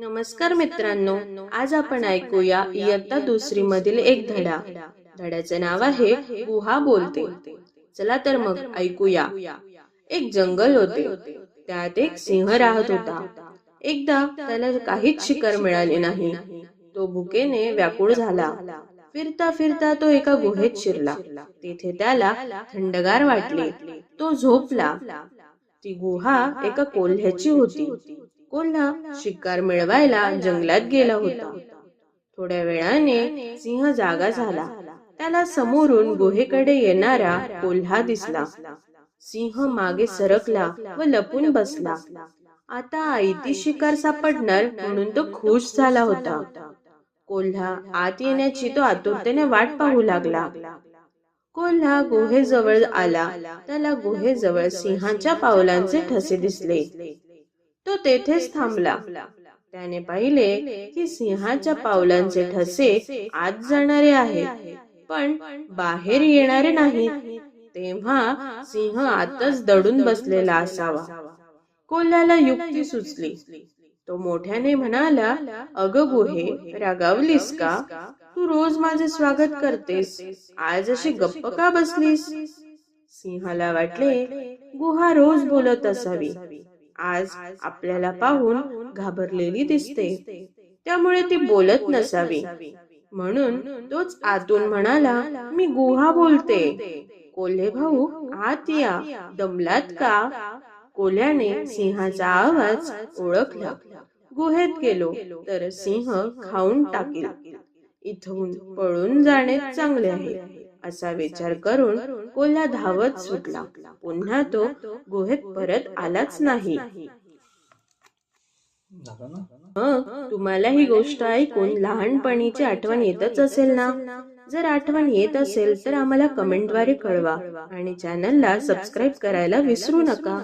नमस्कार मित्रांनो आज आपण ऐकूया इयत्ता दुसरी मधील एक धडा. धड्याचे नाव आहे गुहा बोलते. चला तर मग ऐकूया. एक जंगल होते. त्यात एक सिंह राहत होता. एकदा त्याला काहीच शिकार मिळाली नाही. तो भुकेने व्याकुळ झाला. फिरता फिरता तो एका गुहेत शिरला. तिथे त्याला थंडगार वाटले. तो झोपला. ती गुहा एका कोल्ह्याची होती. कोल्हा शिकार मिळवायला जंगलात गेला होता. थोड्या वेळाने सिंह जागा झाला. त्याला समोरून गुहेकडे येणारा कोल्हा दिसला. सिंह मागे सरकला व लपून बसला. आता आयती शिकार सापडणार म्हणून तो खुश झाला होता. कोल्हा आत येण्याची तो आतुरतेने वाट पाहू लागला. कोल्हा गुहेजवळ आला. त्याला गुहेजवळ सिंहाच्या पावलांचे ठसे दिसले. तो तेथेच थांबला. त्याने पाहिले की सिंहाच्या पावलांचे ठसे आत जाणारे आहेत पण बाहेर येणारे नाहीत. तेव्हा सिंह आतच दडून बसलेला असावा. कोल्ह्याला युक्ती सुचली. तो मोठ्याने म्हणाला अग गुहे रागावलीस का? तू रोज माझे स्वागत करतेस. आज अशी गप्प का बसलीस? सिंहाला वाटले गुहा रोज बोलत असावी. आज आपल्याला पाहून घाबरलेली दिसते. त्यामुळे ती बोलत नसावी. म्हणून तोच आतून म्हणाला मी गुहा बोलते. कोल्हे भाऊ आत या. दमलात का? कोल्ह्याने सिंहाचा आवाज ओळखला. गुहेत गेलो तर सिंह खाऊन टाकेल. इथून पळून जाणे चांगले आहे. असा विचार करून कोल्हा धावत सुटला. पुन्हा तो गुहेत परत आलाच नाही. मग तुम्हाला ही गोष्ट ऐकून लहानपणीची आठवण येतच असेल ना? जर आठवण येत असेल तर आम्हाला कमेंटद्वारे कळवा आणि चॅनलला सबस्क्राईब करायला विसरू नका.